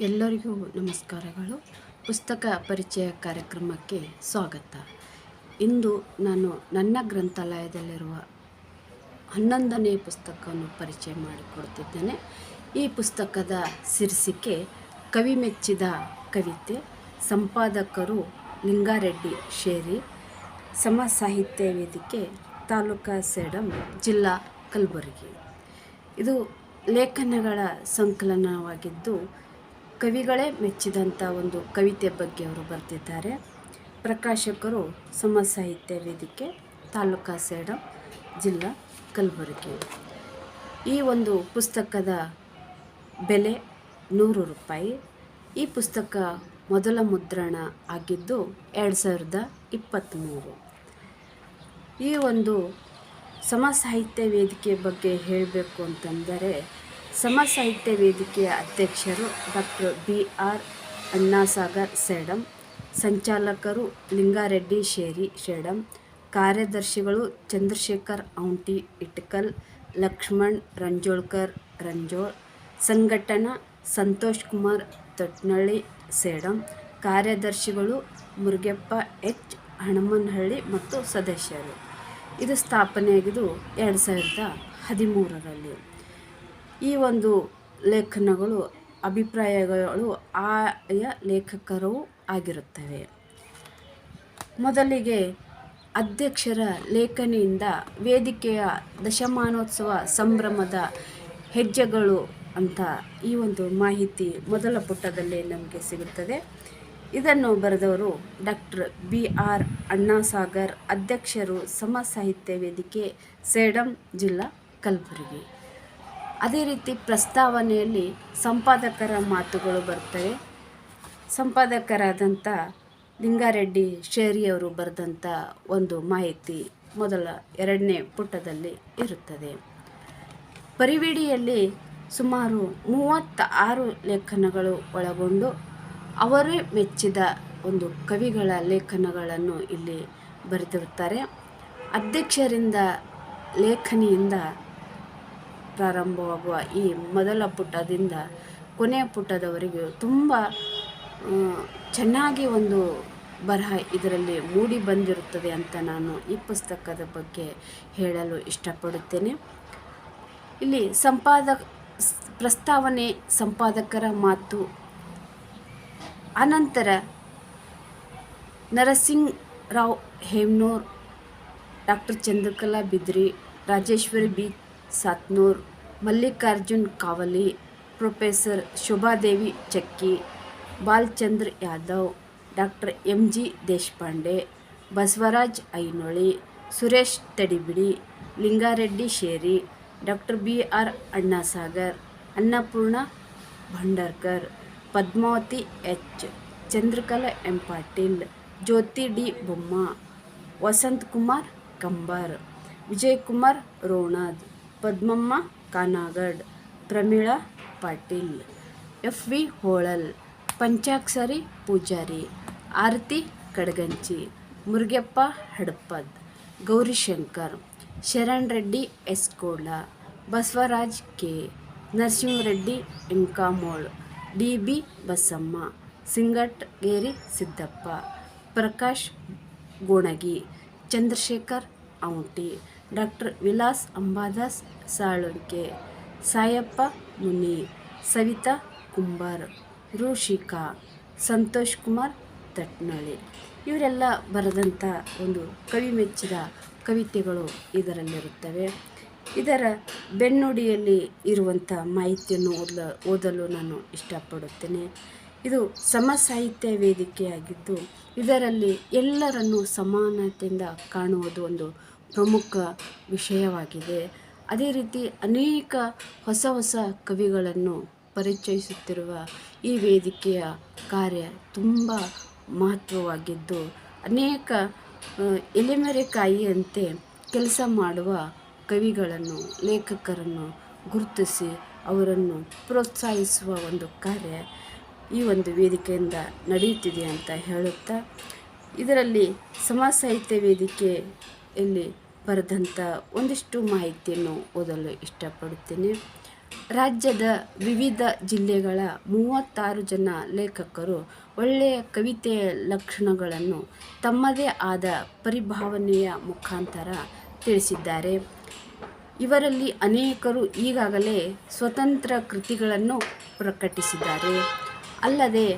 ಎಲ್ಲರಿಗೂ ನಮಸ್ಕಾರಗಳು. ಪುಸ್ತಕ ಪರಿಚಯ ಕಾರ್ಯಕ್ರಮಕ್ಕೆ ಸ್ವಾಗತ. ಇಂದು ನಾನು ನನ್ನ ಗ್ರಂಥಾಲಯದಲ್ಲಿರುವ ಹನ್ನೊಂದನೇ ಪುಸ್ತಕವನ್ನು ಪರಿಚಯ ಮಾಡಿಕೊಡ್ತಿದ್ದೇನೆ. ಈ ಪುಸ್ತಕದ ಶೀರ್ಷಿಕೆ ಕವಿ ಮೆಚ್ಚಿದ ಕವಿತೆ, ಸಂಪಾದಕರು ಲಿಂಗಾರೆಡ್ಡಿ ಶೇರಿ, ಸಮ ಸಾಹಿತ್ಯ ವೇದಿಕೆ ತಾಲೂಕಾ ಸೇಡಂ, ಜಿಲ್ಲಾ ಕಲಬುರಗಿ. ಇದು ಲೇಖನಗಳ ಸಂಕಲನವಾಗಿದ್ದು ಕವಿಗಳೇ ಮೆಚ್ಚಿದಂಥ ಒಂದು ಕವಿತೆ ಬಗ್ಗೆ ಅವರು ಬರೆದಿದ್ದಾರೆ ಪ್ರಕಾಶಕರು ಸಮ ಸಾಹಿತ್ಯ ವೇದಿಕೆ, ತಾಲೂಕಾ ಸೇಡಂ ಜಿಲ್ಲಾ ಕಲಬುರಗಿ. ಈ ಒಂದು ಪುಸ್ತಕದ ಬೆಲೆ ನೂರು ರೂಪಾಯಿ. ಈ ಪುಸ್ತಕ ಮೊದಲ ಮುದ್ರಣ ಆಗಿದ್ದು ಎರಡು ಸಾವಿರದ ಇಪ್ಪತ್ತ್ಮೂರು. ಈ ಒಂದು ಸಮ ಸಾಹಿತ್ಯ ವೇದಿಕೆ ಬಗ್ಗೆ ಹೇಳಬೇಕು ಅಂತಂದರೆ ಸಮ ಸಾಹಿತ್ಯ ವೇದಿಕೆಯ ಅಧ್ಯಕ್ಷರು doctor B R Annasagar Sedam, ಸಂಚಾಲಕರು Lingareddy Sheri Shedam, ಕಾರ್ಯದರ್ಶಿಗಳು ಚಂದ್ರಶೇಖರ್ ಔಂಟಿ ಇಟ್ಕಲ್, ಲಕ್ಷ್ಮಣ್ ರಂಜೋಳ್ಕರ್ ರಂಜೋಳ್, ಸಂಘಟನಾ ಸಂತೋಷ್ ಕುಮಾರ್ ತೊಟ್ನಳ್ಳಿ ಸೇಡಂ, ಕಾರ್ಯದರ್ಶಿಗಳು ಮುರುಗೆಪ್ಪ ಎಚ್. ಹಣಮನಹಳ್ಳಿ ಮತ್ತು ಸದಸ್ಯರು. ಇದು ಸ್ಥಾಪನೆಯಾಗಿದ್ದು ಎರಡು ಸಾವಿರದ ಹದಿಮೂರರಲ್ಲಿ. ಈ ಒಂದು ಲೇಖನಗಳು, ಅಭಿಪ್ರಾಯಗಳು ಆಯಾ ಲೇಖಕರು ಆಗಿರುತ್ತವೆ. ಮೊದಲಿಗೆ ಅಧ್ಯಕ್ಷರ ಲೇಖನಿಯಿಂದ ವೇದಿಕೆಯ ದಶಮಾನೋತ್ಸವ ಸಂಭ್ರಮದ ಹೆಜ್ಜೆಗಳು ಅಂತ ಈ ಒಂದು ಮಾಹಿತಿ ಮೊದಲ ಪುಟದಲ್ಲಿ ನಮಗೆ ಸಿಗುತ್ತದೆ. ಇದನ್ನು ಬರೆದವರು ಡಾಕ್ಟರ್ ಬಿ ಆರ್ ಅಣ್ಣಾಸಾಗರ್, ಅಧ್ಯಕ್ಷರು ಸಮ ಸಾಹಿತ್ಯ ವೇದಿಕೆ, ಸೇಡಂ, ಜಿಲ್ಲಾ ಕಲಬುರಗಿ. ಅದೇ ರೀತಿ ಪ್ರಸ್ತಾವನೆಯಲ್ಲಿ ಸಂಪಾದಕರ ಮಾತುಗಳು ಬರ್ತವೆ. ಸಂಪಾದಕರಾದಂಥ ಲಿಂಗಾರೆಡ್ಡಿ ಶೇರಿಯವರು ಬರೆದಂಥ ಒಂದು ಮಾಹಿತಿ ಮೊದಲ ಎರಡನೇ ಪುಟದಲ್ಲಿ ಇರುತ್ತದೆ. ಪರಿವಿಡಿಯಲ್ಲಿ ಸುಮಾರು ಮೂವತ್ತ ಆರು ಲೇಖನಗಳು ಒಳಗೊಂಡು ಅವರೇ ಮೆಚ್ಚಿದ ಒಂದು ಕವಿಗಳ ಲೇಖನಗಳನ್ನು ಇಲ್ಲಿ ಬರೆದಿರುತ್ತಾರೆ. ಅಧ್ಯಕ್ಷರಿಂದ ಲೇಖನಿಯಿಂದ ಪ್ರಾರಂಭವಾಗುವ ಈ ಮೊದಲ ಪುಟದಿಂದ ಕೊನೆಯ ಪುಟದವರೆಗೂ ತುಂಬ ಚೆನ್ನಾಗಿ ಒಂದು ಬರಹ ಇದರಲ್ಲಿ ಮೂಡಿ ಬಂದಿರುತ್ತದೆ ಅಂತ ನಾನು ಈ ಪುಸ್ತಕದ ಬಗ್ಗೆ ಹೇಳಲು ಇಷ್ಟಪಡುತ್ತೇನೆ. ಇಲ್ಲಿ ಸಂಪಾದಕ, ಪ್ರಸ್ತಾವನೆ ಸಂಪಾದಕರ ಮಾತು. ಅನಂತರ Narsing Rao Hemnur, doctor Chandrakala Bidri, Rajeshwari B Satnur, Mallikarjun Kavali, professor Shobhadevi Chakki, Balchandra Yadav, doctor M G Deshpande, Basavaraj Ainoli, Suresh Tadibidi, Lingareddy Sheri, doctor B R Annasagar, Annapurna Bhandarkar, Padmavati H, Chandrakala M Patil, Jyoti D Bomma, Vasanth Kumar Kambar Vijayakumar Ronad. Padmamma Kanagad, Pramila Patil F V Holal, Panchakshari Pujari, Aarti Kadaganchi, Murugappa Hadapad, Gaurishankar, Sharan Reddy S Kola Basavaraj K Narasimhareddy ಎಂಕಾಮೋಳ್ D B Basamma Singatgeri Siddappa, Prakash Gonagi, Chandrashekhar Aunti, doctor Vilas Ambadas Salunke Sayappa Muni. Savita Kumbar. Rishika Santosh Kumar Tatnalli. ಇವರೆಲ್ಲ ಬರೆದಂಥ ಒಂದು ಕವಿ ಮೆಚ್ಚಿದ ಕವಿತೆಗಳು ಇದರಲ್ಲಿರುತ್ತವೆ. ಇದರ ಬೆನ್ನುಡಿಯಲ್ಲಿ ಇರುವಂಥ ಮಾಹಿತಿಯನ್ನು ಓದಲು ಓದಲು ನಾನು ಇಷ್ಟಪಡುತ್ತೇನೆ. ಇದು ಸಮ ಸಾಹಿತ್ಯ ವೇದಿಕೆಯಾಗಿದ್ದು ಇದರಲ್ಲಿ ಎಲ್ಲರನ್ನು ಸಮಾನತೆಯಿಂದ ಕಾಣುವುದು ಒಂದು ಪ್ರಮುಖ ವಿಷಯವಾಗಿದೆ. ಅದೇ ರೀತಿ ಅನೇಕ ಹೊಸ ಹೊಸ ಕವಿಗಳನ್ನು ಪರಿಚಯಿಸುತ್ತಿರುವ ಈ ವೇದಿಕೆಯ ಕಾರ್ಯ ತುಂಬ ಮಹತ್ವವಾಗಿದ್ದು, ಅನೇಕ ಎಲೆಮರೆಕಾಯಿಯಂತೆ ಕೆಲಸ ಮಾಡುವ ಕವಿಗಳನ್ನು, ಲೇಖಕರನ್ನು ಗುರುತಿಸಿ ಅವರನ್ನು ಪ್ರೋತ್ಸಾಹಿಸುವ ಒಂದು ಕಾರ್ಯ ಈ ಒಂದು ವೇದಿಕೆಯಿಂದ ನಡೆಯುತ್ತಿದೆ ಅಂತ ಹೇಳುತ್ತಾ, ಇದರಲ್ಲಿ ಸಮಾಜ ಸಾಹಿತ್ಯ ವೇದಿಕೆಯಲ್ಲಿ ಬರೆದಂಥ ಒಂದಿಷ್ಟು ಮಾಹಿತಿಯನ್ನು ಓದಲು ಇಷ್ಟಪಡುತ್ತೇನೆ. ರಾಜ್ಯದ ವಿವಿಧ ಜಿಲ್ಲೆಗಳ ಮೂವತ್ತಾರು ಜನ ಲೇಖಕರು ಒಳ್ಳೆಯ ಕವಿತೆಯ ಲಕ್ಷಣಗಳನ್ನು ತಮ್ಮದೇ ಆದ ಪರಿಭಾವನೆಯ ಮುಖಾಂತರ ತಿಳಿಸಿದ್ದಾರೆ. ಇವರಲ್ಲಿ ಅನೇಕರು ಈಗಾಗಲೇ ಸ್ವತಂತ್ರ ಕೃತಿಗಳನ್ನು ಪ್ರಕಟಿಸಿದ್ದಾರೆ. ಅಲ್ಲದೆ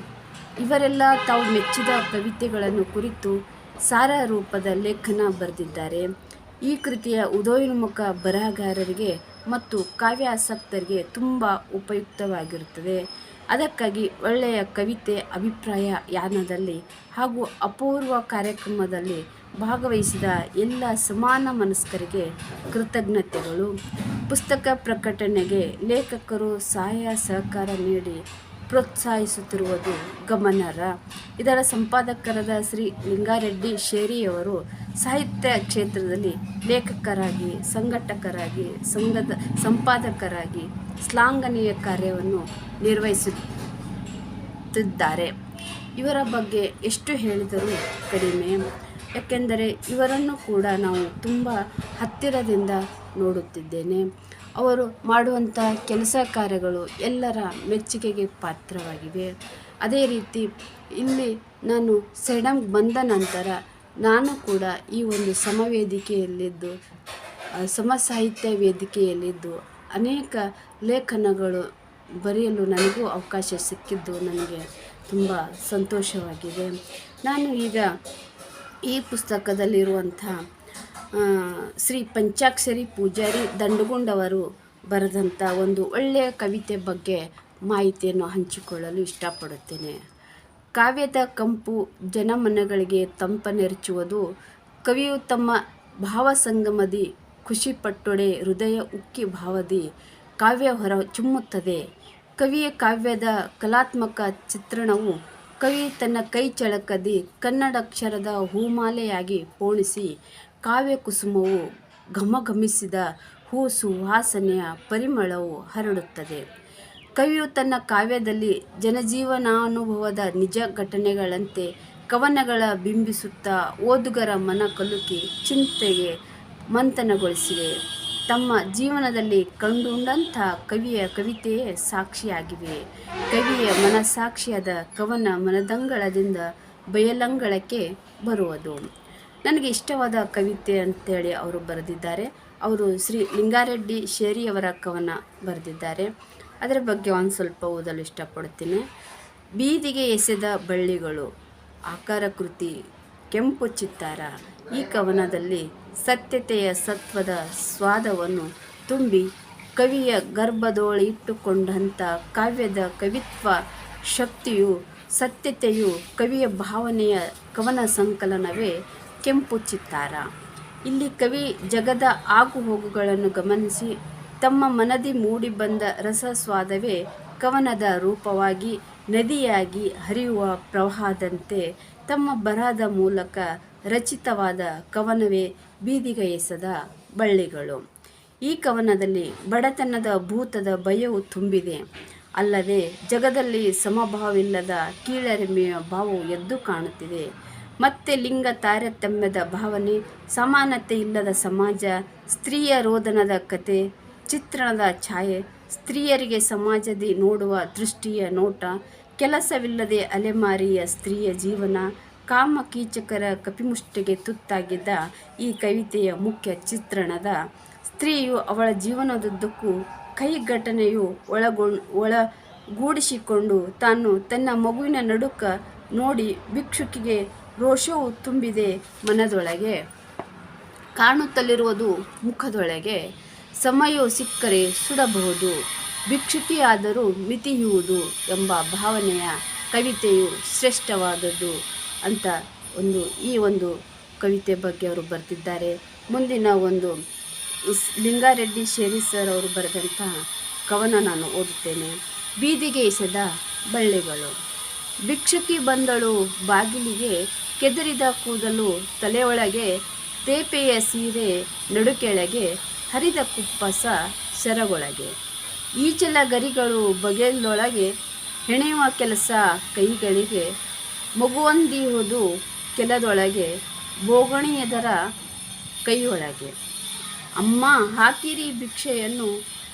ಇವರೆಲ್ಲ ತಾವು ಮೆಚ್ಚಿದ ಕವಿತೆಗಳನ್ನು ಕುರಿತು ಸಾರ ರೂಪದ ಲೇಖನ ಬರೆದಿದ್ದಾರೆ. ಈ ಕೃತಿಯ ಉದಯೋನ್ಮುಖ ಬರಹಗಾರರಿಗೆ ಮತ್ತು ಕಾವ್ಯಾಸಕ್ತರಿಗೆ ತುಂಬ ಉಪಯುಕ್ತವಾಗಿರುತ್ತದೆ. ಅದಕ್ಕಾಗಿ ಒಳ್ಳೆಯ ಕವಿತೆ, ಅಭಿಪ್ರಾಯ ಯಾನದಲ್ಲಿ ಹಾಗೂ ಅಪೂರ್ವ ಕಾರ್ಯಕ್ರಮದಲ್ಲಿ ಭಾಗವಹಿಸಿದ ಎಲ್ಲ ಸಮಾನ ಮನಸ್ಕರಿಗೆ ಕೃತಜ್ಞತೆಗಳು. ಪುಸ್ತಕ ಪ್ರಕಟಣೆಗೆ ಲೇಖಕರು ಸಹಾಯ ಸಹಕಾರ ನೀಡಿ ಪ್ರೋತ್ಸಾಹಿಸುತ್ತಿರುವುದು ಗಮನಾರ್ಹ. ಇದರ ಸಂಪಾದಕರಾದ ಶ್ರೀ ಲಿಂಗಾರೆಡ್ಡಿ ಶೇರಿಯವರು ಸಾಹಿತ್ಯ ಕ್ಷೇತ್ರದಲ್ಲಿ ಲೇಖಕರಾಗಿ, ಸಂಘಟಕರಾಗಿ, ಸಂಘದ ಸಂಪಾದಕರಾಗಿ ಶ್ಲಾಘನೀಯ ಕಾರ್ಯವನ್ನು ನಿರ್ವಹಿಸುತ್ತಿದ್ದಾರೆ. ಇವರ ಬಗ್ಗೆ ಎಷ್ಟು ಹೇಳಿದರೂ ಕಡಿಮೆ. ಯಾಕೆಂದರೆ ಇವರನ್ನು ಕೂಡ ನಾವು ತುಂಬ ಹತ್ತಿರದಿಂದ ನೋಡುತ್ತಿದ್ದೇನೆ. ಅವರು ಮಾಡುವಂಥ ಕೆಲಸ ಕಾರ್ಯಗಳು ಎಲ್ಲರ ಮೆಚ್ಚುಗೆಗೆ ಪಾತ್ರವಾಗಿವೆ. ಅದೇ ರೀತಿ ಇಲ್ಲಿ ನಾನು ಸೆಡಮ್ಗೆ ಬಂದ ನಂತರ ನಾನು ಕೂಡ ಈ ಒಂದು ಸಮವೇದಿಕೆಯಲ್ಲಿದ್ದು ಸಮಸಾಹಿತ್ಯ ಸಮ ಸಾಹಿತ್ಯ ವೇದಿಕೆಯಲ್ಲಿದ್ದು ಅನೇಕ ಲೇಖನಗಳು ಬರೆಯಲು ನನಗೂ ಅವಕಾಶ ಸಿಕ್ಕಿದ್ದು ನನಗೆ ತುಂಬ ಸಂತೋಷವಾಗಿದೆ. ನಾನು ಈಗ ಈ ಪುಸ್ತಕದಲ್ಲಿರುವಂಥ ಶ್ರೀ ಪಂಚಾಕ್ಷರಿ ಪೂಜಾರಿ ದಂಡಗುಂಡವರು ಬರೆದಂಥ ಒಂದು ಒಳ್ಳೆಯ ಕವಿತೆ ಬಗ್ಗೆ ಮಾಹಿತಿಯನ್ನು ಹಂಚಿಕೊಳ್ಳಲು ಇಷ್ಟಪಡುತ್ತೇನೆ. ಕಾವ್ಯದ ಕಂಪು ಜನಮನಗಳಿಗೆ ತಂಪನೆರಚುವುದು ಕವಿಯು ತಮ್ಮ ಭಾವಸಂಗಮದಿ ಖುಷಿಪಟ್ಟೊಡೆ ಹೃದಯ ಉಕ್ಕಿ ಭಾವದಿ. ಕಾವ್ಯ ಹೊರ ಚುಮ್ಮುತ್ತದೆ. ಕವಿಯ ಕಾವ್ಯದ ಕಲಾತ್ಮಕ ಚಿತ್ರಣವು ಕವಿ ತನ್ನ ಕೈ ಚಳಕದಿ ಕನ್ನಡಕ್ಷರದ ಹೂಮಾಲೆಯಾಗಿ ಪೋಣಿಸಿ. ಕಾವ್ಯ ಕುಸುಮವು ಘಮಘಮಿಸಿದ ಹೂ ಸುವಾಸನೆಯ ಪರಿಮಳವು ಹರಡುತ್ತದೆ. ಕವಿಯು ತನ್ನ ಕಾವ್ಯದಲ್ಲಿ ಜನಜೀವನಾನುಭವದ ನಿಜ ಘಟನೆಗಳಂತೆ ಕವನಗಳ ಬಿಂಬಿಸುತ್ತಾ ಓದುಗರ ಮನ ಕಲುಕಿ ಚಿಂತೆಗೆ ಮಂಥನಗೊಳಿಸಿವೆ ತಮ್ಮ ಜೀವನದಲ್ಲಿ ಕಂಡುಂಡಂಥ ಕವಿಯ ಕವಿತೆಯೇ ಸಾಕ್ಷಿಯಾಗಿವೆ. ಕವಿಯ ಮನಸಾಕ್ಷಿಯಾದ ಕವನ ಮನದಂಗಳದಿಂದ ಬಯಲಂಗಳಕ್ಕೆ ಬರುವುದು. ನನಗೆ ಇಷ್ಟವಾದ ಕವಿತೆ ಅಂತೇಳಿ ಅವರು ಬರೆದಿದ್ದಾರೆ. ಅವರು ಶ್ರೀ ಲಿಂಗಾರೆಡ್ಡಿ ಶೇರಿಯವರ ಕವನ ಬರೆದಿದ್ದಾರೆ. ಅದರ ಬಗ್ಗೆ ಒಂದು ಸ್ವಲ್ಪ ಓದಲು ಇಷ್ಟಪಡ್ತೀನಿ. ಬೀದಿಗೆ ಎಸೆದ ಬಳ್ಳಿಗಳು, ಆಕಾರ ಕೃತಿ, ಕೆಂಪು ಚಿತ್ತಾರ, ಈ ಕವನದಲ್ಲಿ ಸತ್ಯತೆಯ ಸತ್ವದ ಸ್ವಾದವನ್ನು ತುಂಬಿ ಕವಿಯ ಗರ್ಭದೋಳಿ ಇಟ್ಟುಕೊಂಡಂಥ ಕಾವ್ಯದ ಕವಿತ್ವ ಶಕ್ತಿಯು, ಸತ್ಯತೆಯು ಕವಿಯ ಭಾವನೆಯ ಕವನ ಸಂಕಲನವೇ ಕೆಂಪು ಚಿತ್ತಾರ. ಇಲ್ಲಿ ಕವಿ ಜಗದ ಆಗುಹೋಗುಗಳನ್ನು ಗಮನಿಸಿ ತಮ್ಮ ಮನದಿ ಮೂಡಿಬಂದ ರಸಸ್ವಾದವೇ ಕವನದ ರೂಪವಾಗಿ ನದಿಯಾಗಿ ಹರಿಯುವ ಪ್ರವಾಹದಂತೆ ತಮ್ಮ ಬರಹದ ಮೂಲಕ ರಚಿತವಾದ ಕವನವೇ ಬೀದಿಗೈಸದ ಬಳ್ಳಿಗಳು. ಈ ಕವನದಲ್ಲಿ ಬಡತನದ ಭೂತದ ಭಯವು ತುಂಬಿದೆ. ಅಲ್ಲದೆ ಜಗದಲ್ಲಿ ಸಮಭಾವವಿಲ್ಲದ ಕೀಳರಿಮೆಯ ಭಾವವು ಎದ್ದು ಕಾಣುತ್ತಿದೆ. ಮತ್ತೆ ಲಿಂಗ ತಾರತಮ್ಯದ ಭಾವನೆ ಸಮಾನತೆ ಇಲ್ಲದ ಸಮಾಜ, ಸ್ತ್ರೀಯ ರೋದನದ ಕತೆ ಚಿತ್ರಣದ ಛಾಯೆ, ಸ್ತ್ರೀಯರಿಗೆ ಸಮಾಜದಿ ನೋಡುವ ದೃಷ್ಟಿಯ ನೋಟ, ಕೆಲಸವಿಲ್ಲದೆ ಅಲೆಮಾರಿಯ ಸ್ತ್ರೀಯ ಜೀವನ, ಕಾಮ ಕೀಚಕರ ಕಪಿಮುಷ್ಟಿಗೆ ತುತ್ತಾಗಿದ್ದ ಈ ಕವಿತೆಯ ಮುಖ್ಯ ಚಿತ್ರಣದ ಸ್ತ್ರೀಯು ಅವಳ ಜೀವನದುದ್ದಕ್ಕೂ ಕೈಘಟನೆಯು ಒಳಗೊಂಡ್ ಒಳಗೂಡಿಸಿಕೊಂಡು ತಾನು ತನ್ನ ಮಗುವಿನ ನಡುಕ ನೋಡಿ ಭಿಕ್ಷುಕಿಗೆ ರೋಷವು ತುಂಬಿದೆ ಮನದೊಳಗೆ. ಕಾಣುತ್ತಲಿರುವುದು ಮುಖದೊಳಗೆ. ಸಮಯವು ಸಿಕ್ಕರೆ ಸುಡಬಹುದು. ಭಿಕ್ಷುಕಿಯಾದರೂ ಮಿತಿಯುವುದು ಎಂಬ ಭಾವನೆಯ ಕವಿತೆಯು ಶ್ರೇಷ್ಠವಾದದ್ದು ಅಂತ ಒಂದು, ಈ ಒಂದು ಕವಿತೆ ಬಗ್ಗೆ ಅವರು ಬರೆದಿದ್ದಾರೆ. ಮುಂದಿನ ಒಂದು ಲಿಂಗಾರೆಡ್ಡಿ ಶೇರಿ ಸರ್ ಅವರು ಬರೆದಂಥ ಕವನ ನಾನು ಓದುತ್ತೇನೆ. ಬೀದಿಗೆ ಎಸೆದ ಬಳ್ಳಿಗಳು. ಭಿಕ್ಷುಕಿ ಬಂದಳು ಬಾಗಿಲಿಗೆ, ಕೆದರಿದ ಕೂದಲು ತಲೆಯೊಳಗೆ, ತೇಪೆಯ ಸೀರೆ ನಡುಕೆಳಗೆ ಹರಿದ ಕುಪ್ಪಸ ಸೆರಗೊಳಗೆ. ಈಚಲ ಗರಿಗಳು ಬಗೆಯಲ್ಲೊಳಗೆ ಹೆಣೆಯುವ ಕೆಲಸ ಕೈಗಳಿಗೆ ಮಗುವೊಂದಿಹುದು ಕೆಲದೊಳಗೆ ಬೋಗಣಿಯದರ ಕೈಯೊಳಗೆ. ಅಮ್ಮ ಹಾಕಿರಿ ಭಿಕ್ಷೆಯನ್ನು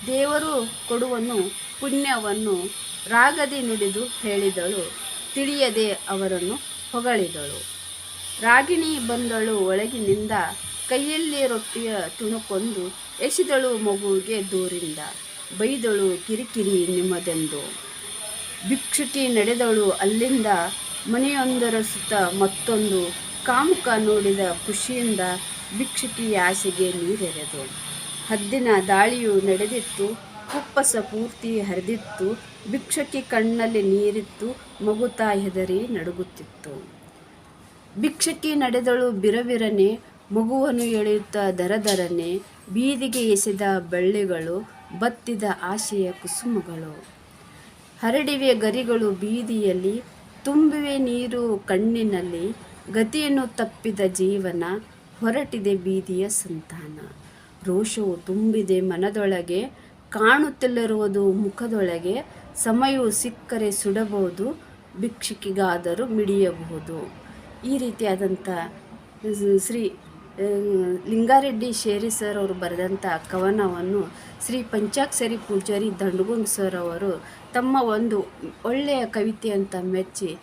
ದೇವರು ಕೊಡುವನು ಪುಣ್ಯವನ್ನು ರಾಗದಿ ನುಡಿದು ಹೇಳಿದಳು, ತಿಳಿಯದೆ ಅವರನ್ನು ಹೊಗಳಿದಳು. ರಾಗಿಣಿ ಬಂದಳು ಒಳಗಿನಿಂದ ಕೈಯಲ್ಲಿ ರೊಟ್ಟಿಯ ತುಣುಕೊಂದು ಎಸೆದಳು ಮಗುವಿಗೆ ದೂರಿಂದ. ಬೈದಳು, ಕಿರಿಕಿರಿ ನಿಮ್ಮದೆಂದು. ಭಿಕ್ಷುಕಿ ನಡೆದಳು ಅಲ್ಲಿಂದ. ಮನೆಯೊಂದರ ಸುತ್ತ ಮತ್ತೊಂದು ಕಾಮುಕ ನೋಡಿದ ಖುಷಿಯಿಂದ ಭಿಕ್ಷುಕಿ ಆಸೆಗೆ ನೀರೆರೆದು. ಹದ್ದಿನ ದಾಳಿಯು ನಡೆದಿತ್ತು ಕುಪ್ಪಸ ಪೂರ್ತಿ ಹರಿದಿತ್ತು, ಭಿಕ್ಷುಕಿ ಕಣ್ಣಲ್ಲಿ ನೀರಿತ್ತು ಮಗುತಾ ಹೆದರಿ ನಡುಗುತ್ತಿತ್ತು. ಭಿಕ್ಷಕಿ ನಡೆದಳು ಬಿರಬಿರನೆ ಮಗುವನ್ನು ಎಳೆಯುತ್ತಾ ದರದರನೆ ಬೀದಿಗೆ ಎಸೆದ ಬಳ್ಳಿಗಳು ಬತ್ತಿದ ಆಶೆಯ ಕುಸುಮಗಳು. ಹರಡಿವೆ ಗರಿಗಳು ಬೀದಿಯಲ್ಲಿ, ತುಂಬಿವೆ ನೀರು ಕಣ್ಣಿನಲ್ಲಿ, ಗತಿಯನ್ನು ತಪ್ಪಿದ ಜೀವನ ಹೊರಟಿದೆ ಬೀದಿಯ ಸಂತಾನ. ರೋಷವು ತುಂಬಿದೆ ಮನದೊಳಗೆ ಕಾಣುತ್ತಿಲ್ಲರುವುದು ಮುಖದೊಳಗೆ, ಸಮಯವು ಸಿಕ್ಕರೆ ಸುಡಬಹುದು, ಭಿಕ್ಷುಕಿಗಾದರೂ ಮಿಡಿಯಬಹುದು. ಈ ರೀತಿಯಾದಂಥ ಶ್ರೀ ಲಿಂಗಾರೆಡ್ಡಿ ಶೇರಿ ಸರ್ ಅವರು ಬರೆದಂಥ ಕವನವನ್ನು ಶ್ರೀ ಪಂಚಾಕ್ಷರಿ ಪೂಜಾರಿ ದಂಡಗುಂದ್ ಸರ್ ಅವರು ತಮ್ಮ ಒಂದು ಒಳ್ಳೆಯ ಕವಿತೆ ಅಂತ ಮೆಚ್ಚಿ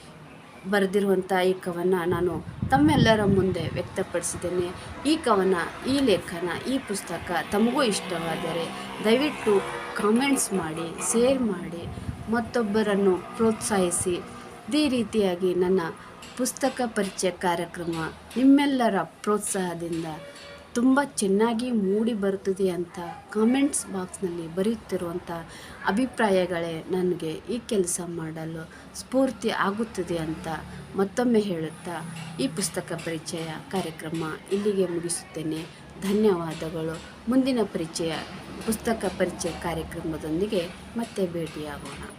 ಬರೆದಿರುವಂಥ ಈ ಕವನ ನಾನು ತಮ್ಮೆಲ್ಲರ ಮುಂದೆ ವ್ಯಕ್ತಪಡಿಸಿದ್ದೇನೆ. ಈ ಕವನ, ಈ ಲೇಖನ, ಈ ಪುಸ್ತಕ ತಮಗೂ ಇಷ್ಟವಾದರೆ ದಯವಿಟ್ಟು ಕಾಮೆಂಟ್ಸ್ ಮಾಡಿ ಶೇರ್ ಮಾಡಿ, ಮತ್ತೊಬ್ಬರನ್ನು ಪ್ರೋತ್ಸಾಹಿಸಿ. ಇದೇ ರೀತಿಯಾಗಿ ನನ್ನ ಪುಸ್ತಕ ಪರಿಚಯ ಕಾರ್ಯಕ್ರಮ, ನಿಮ್ಮೆಲ್ಲರ ಪ್ರೋತ್ಸಾಹದಿಂದ ತುಂಬ ಚೆನ್ನಾಗಿ ಮೂಡಿ ಬರುತ್ತದೆ ಅಂತ ಕಾಮೆಂಟ್ಸ್ ಬಾಕ್ಸ್ನಲ್ಲಿ ಬರೆಯುತ್ತಿರುವಂಥ ಅಭಿಪ್ರಾಯಗಳೇ ನನಗೆ ಈ ಕೆಲಸ ಮಾಡಲು ಸ್ಫೂರ್ತಿ ಆಗುತ್ತದೆ ಅಂತ ಮತ್ತೊಮ್ಮೆ ಹೇಳುತ್ತಾ ಈ ಪುಸ್ತಕ ಪರಿಚಯ ಕಾರ್ಯಕ್ರಮ ಇಲ್ಲಿಗೆ ಮುಗಿಸುತ್ತೇನೆ. ಧನ್ಯವಾದಗಳು. ಮುಂದಿನ ಪರಿಚಯ, ಪುಸ್ತಕ ಪರಿಚಯ ಕಾರ್ಯಕ್ರಮದೊಂದಿಗೆ ಮತ್ತೆ ಭೇಟಿಯಾಗೋಣ.